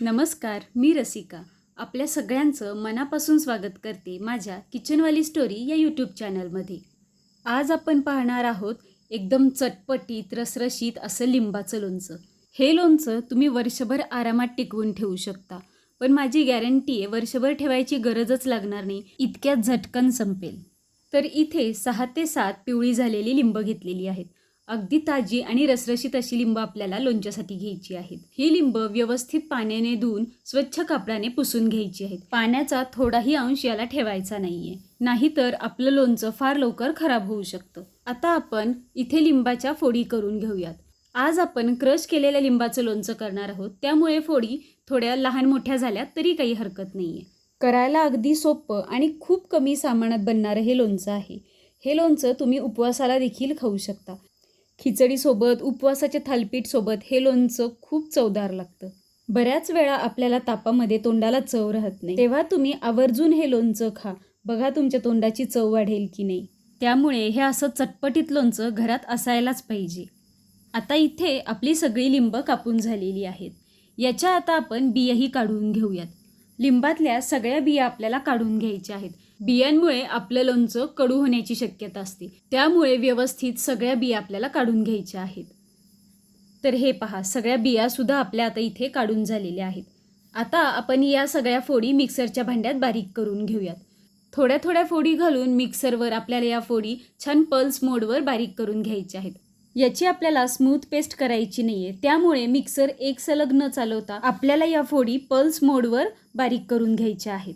नमस्कार मी रसिका. आपल्या सगळ्यांचं मनापासून स्वागत करते माझ्या किचनवाली स्टोरी या यूट्यूब चॅनलमध्ये. आज आपण पाहणार आहोत एकदम चटपटीत रसरशीत असं लिंबाचं लोणचं. हे लोणचं तुम्ही वर्षभर आरामात टिकवून ठेवू शकता पण माझी गॅरंटी आहे वर्षभर ठेवायची गरजच लागणार नाही इतक्यात झटकन संपेल. तर इथे सहा ते सात पिवळी झालेली लिंब घेतलेली आहेत. अगदी ताजी आणि रसरशीत अशी लिंब आपल्याला लोणच्यासाठी घ्यायची आहेत. ही लिंब व्यवस्थित पाण्याने धुवून स्वच्छ कापडाने पुसून घ्यायची आहेत. पाण्याचा थोडाही अंश याला ठेवायचा नाहीये. नाहीतर आपलं लोणचं फार लवकर खराब होऊ शकतं. आता आपण इथे लिंबाच्या फोडी करून घेऊयात. आज आपण क्रश केलेल्या लिंबाचं लोणचं करणार आहोत. त्यामुळे फोडी थोड्या लहान मोठ्या झाल्या तरी काही हरकत नाहीये. करायला अगदी सोपं आणि खूप कमी सामानात बनणारं हे लोणचं आहे. हे लोणचं तुम्ही उपवासाला देखील खाऊ शकता. खिचडीसोबत उपवासाच्या थालपीठसोबत हे लोणचं खूप चवदार लागतं. बऱ्याच वेळा आपल्याला तापामध्ये तोंडाला चव राहत नाही. तेव्हा तुम्ही आवर्जून हे लोणचं खा. बघा तुमच्या तोंडाची चव वाढेल की नाही. त्यामुळे हे असं चटपटीत लोणचं घरात असायलाच पाहिजे. आता इथे आपली सगळी लिंब कापून झालेली आहेत. याच्या आता आपण बियाही काढून घेऊयात. लिंबातल्या सगळ्या बिया आपल्याला काढून घ्यायच्या आहेत. बियांमुळे आपलं लोणचं कडू होण्याची शक्यता असते. त्यामुळे व्यवस्थित सगळ्या बिया आपल्याला काढून घ्यायच्या आहेत. तर हे पहा सगळ्या बियासुद्धा आपल्या आता इथे काढून झालेल्या आहेत. आता आपण या सगळ्या फोडी मिक्सरच्या भांड्यात बारीक करून घेऊयात. थोड्या थोड्या फोडी घालून मिक्सरवर आपल्याला या फोडी छान पल्स मोडवर बारीक करून घ्यायच्या आहेत. याची आपल्याला स्मूथ पेस्ट करायची नाही आहे त्यामुळे मिक्सर एक सलग न चालवता आपल्याला या फोडी पल्स मोडवर बारीक करून घ्यायच्या आहेत.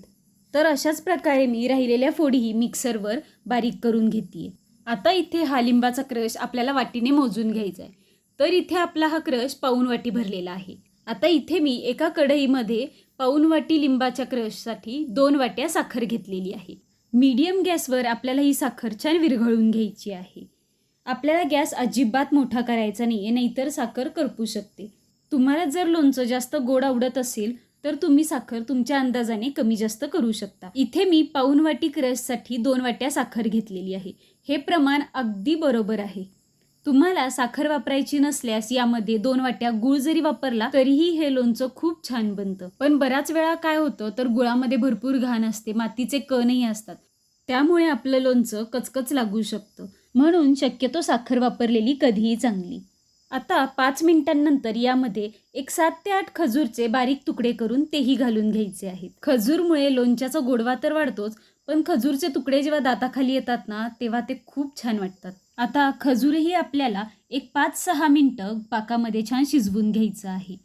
तर अशाच प्रकारे मी राहिलेल्या फोडीही मिक्सरवर बारीक करून घेते आता इथे हा लिंबाचा क्रश आपल्याला वाटीने मोजून घ्यायचा आहे तर इथे आपला हा क्रश पाऊन वाटी भरलेला आहे. आता इथे मी एका कढईमध्ये पाऊन वाटी लिंबाच्या क्रशसाठी दोन वाट्या साखर घेतलेली आहे. मीडियम गॅसवर आपल्याला ही साखर छान विरघळून घ्यायची आहे. आपल्याला गॅस अजिबात मोठा करायचा नाही आहे नाहीतर साखर करपू शकते. तुम्हाला जर लोणचं जास्त गोड आवडत असेल तर तुम्ही साखर तुमच्या अंदाजाने कमी जास्त करू शकता. इथे मी पाऊन वाटी क्रशसाठी दोन वाट्या साखर घेतलेली आहे. हे प्रमाण अगदी बरोबर आहे. तुम्हाला साखर वापरायची नसल्यास यामध्ये दोन वाट्या गुळ जरी वापरला तरीही हे लोणचं खूप छान बनतं. पण बऱ्याच वेळा काय होतं तर गुळामध्ये भरपूर घाण असते मातीचे कणही असतात. त्यामुळे आपलं लोणचं कचकच लागू शकतं. म्हणून शक्यतो साखर वापरलेली कधीही चांगली. आता पाच मिनिटांनंतर यामध्ये एक सात ते आठ खजूरचे बारीक तुकडे करून तेही घालून घ्यायचे आहेत. खजूरमुळे लोणच्याचा गोडवा तर वाढतोच पण खजूरचे तुकडे जेव्हा दाताखाली येतात ना तेव्हा ते खूप छान वाटतात. आता खजूरही आपल्याला एक पाच सहा मिनटं पाकामध्ये छान शिजवून घ्यायचं आहे.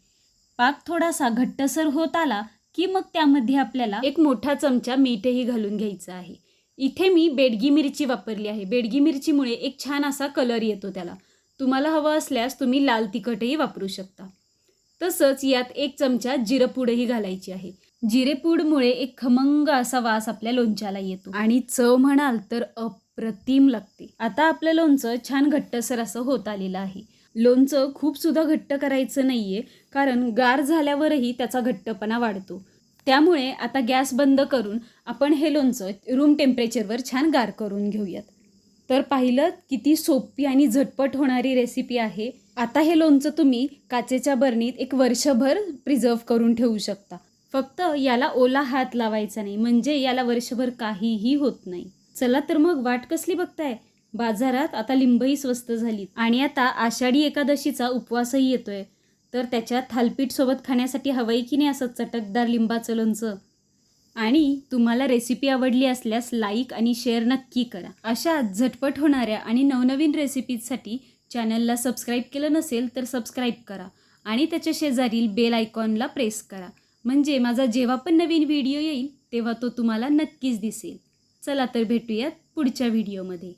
पाक थोडासा घट्टसर होत आला की मग त्यामध्ये आपल्याला एक मोठा चमचा मीठही घालून घ्यायचं आहे. इथे मी बेडगी मिरची वापरली आहे. बेडगी मिरचीमुळे एक छान असा कलर येतो त्याला. तुम्हाला हवं असल्यास तुम्ही लाल तिखटही वापरू शकता. तसंच यात एक चमचा जिरपूडही घालायची आहे. जिरेपूडमुळे एक खमंग असा वास आपल्या लोणच्याला येतो. आणि चव म्हणाल तर अप्रतिम लागते. आता आपलं लोणचं छान घट्टसर असं होत आलेलं आहे. लोणचं खूप सुद्धा घट्ट करायचं नाहीये कारण गार झाल्यावरही त्याचा घट्टपणा वाढतो. त्यामुळे आता गॅस बंद करून आपण हे लोणचं रूम टेम्परेचरवर छान गार करून घेऊयात. तर पाहिलं किती सोपी आणि झटपट होणारी रेसिपी आहे. आता हे लोणचं तुम्ही काचेच्या बरणीत एक वर्षभर प्रिझर्व करून ठेवू शकता. फक्त याला ओला हात लावायचा नाही म्हणजे याला वर्षभर काहीही होत नाही. चला तर मग वाट कसली बघताय? बाजारात आता लिंबही स्वस्त झाली आणि आता आषाढी एकादशीचा उपवासही येतोय. तर त्याच्यात थालपीठ सोबत खाण्यासाठी हवंय की नाही असं चटकदार लिंबाचं लोणचं? आणि तुम्हाला रेसिपी आवडली असल्यास लाईक आणि शेअर नक्की करा. अशा झटपट होणाऱ्या आणि नवनवीन रेसिपीजसाठी चॅनलला सबस्क्राईब केलं नसेल तर सबस्क्राईब करा आणि त्याच्या शेजारील बेल आयकॉनला प्रेस करा. म्हणजे माझा जेव्हा पण नवीन व्हिडिओ येईल तेव्हा तो तुम्हाला नक्कीच दिसेल. चला तर भेटूयात पुढच्या व्हिडिओमध्ये